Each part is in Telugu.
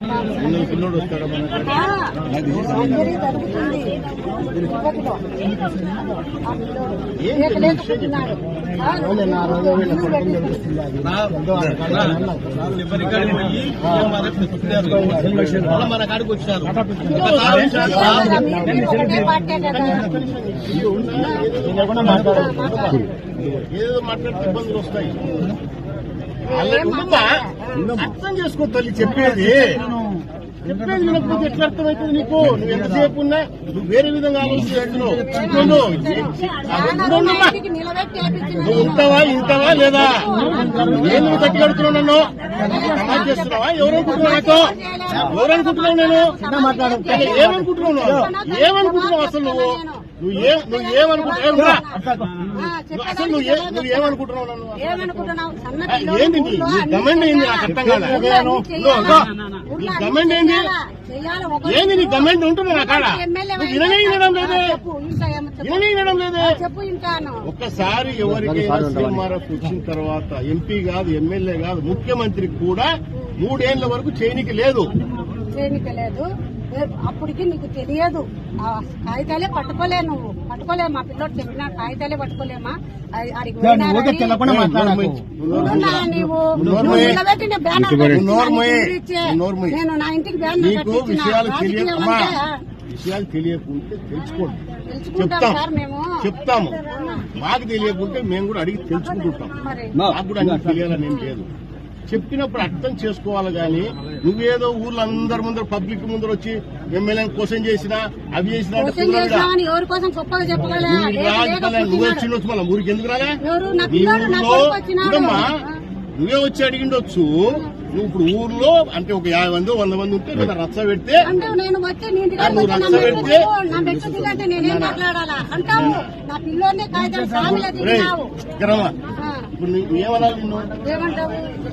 పిల్లలు పిల్లోడు వస్తాడా మన కాడికి? కదా ఏదో మాట్లాడితే ఇబ్బందులు వస్తాయి. అర్థం చేసుకో తల్లి చెప్పేది. చెప్పేది వినకపోతే ఎట్లా అర్థమవుతుంది నీకు? నువ్వు ఎంతసేపు ఉన్నా నువ్వు వేరే విధంగా ఆలోచిస్తున్నావు. నువ్వు ఉంటావా ఇంటావా లేదా? నేను నువ్వు గట్టి కడుతున్నావు నన్ను? సమాజ్ చేస్తున్నావా? ఎవరనుకుంటున్నావు నాతో? ఎవరనుకుంటున్నావు నేను? అసలు ఏమనుకుంటున్నావు నువ్వు? ఏమనుకుంటున్నావు అసలు నువ్వు? నువ్వు ఏ నువ్వు ఏమనుకుంటున్నావు? ఏమనుకుంటున్నా? ఆ, చెప్పేదానికి అసలు నువ్వు ఏ- నువ్వు ఏమనుకుంటున్నావు నన్ను? ఏమనుకుంటున్నావు? సన్న ఆ, పిల్లోడు ఏంది నీ- గమెంట్ ఏంది? నాకు అర్థం నీ ఏంది? ఏంది నీ ఉంటుంది నా కాడ? ఎమ్మెల్యే నువ్వు విననే వినడం లేదే. విననే వినడం లేదే. ఆ, చెప్పు ఇంకాను ఒక్కసారి ఎవరికైనా సీఎంఆర్ఎఫ్ వచ్చిన తర్వాత ఎంపీ కాదు ఎమ్మెల్యే కాదు ముఖ్యమంత్రికి కూడా మూడేళ్ళ వరకు చేయనికి లేదు. చేయనికలేదు అప్పటికి నీకు తెలియదు. ఆ కాగితాలే పట్టుకోలే నువ్వు. పట్టుకోలే మా పిల్లోడు చెప్పిన కాగితాలే పట్టుకోలేమా? నేను నా ఇంటికి బ్యానర్. విషయాలు తెలియకుంటే తెలుసుకోండి. చెప్తాం. సార్ మేము. చెప్తాము. మాకు తెలియకుంటే మేము కూడా అడిగి తెలుసుకుంటుంటాం. మరి. నాకు కూడా అన్ని తెలియాలని ఏం లేదు. చెప్పినప్పుడు అర్థం చేసుకోవాలి గాని నువ్వేదో ఊర్లో అందరి ముందర పబ్లిక్ ముందర వచ్చి ఎమ్మెల్యేని క్వశ్చన్ చేసినా అవి చేసినా కోసం నువ్వు ఇటు రా, ఇటు రా, నువ్వు వచ్చి ఉండొచ్చు మళ్ళీ. ఊరికి ఎందుకు రాలే? ఎవరు? నా నీ పిల్లోడు నా ఊర్లో కొడుకు వచ్చినాడు. ఉండమ్మా నువ్వే వచ్చి అడిగిండొచ్చు. నువ్వు ఇప్పుడు ఊర్లో అంటే ఒక యాభై మంది వంద మంది ఉంటే నేను రచ్చ పెడితే నువ్వు రచ్చ పెడితే- దిగు, ఇప్పుడు నీ- ఏమనాలి నిన్ను?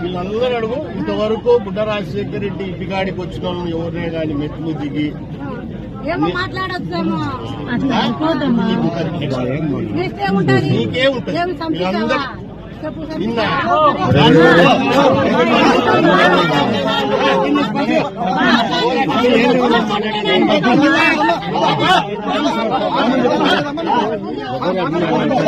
వీళ్ళందరూ అడుగు. ఇంతవరకు బుడ్డ రాజశేఖర్ రెడ్డి ఇంటికాడికి వచ్చిన వాళ్ళని ఎవరినే కానీ మెట్లు దిగి నిన్న. చంపుతావా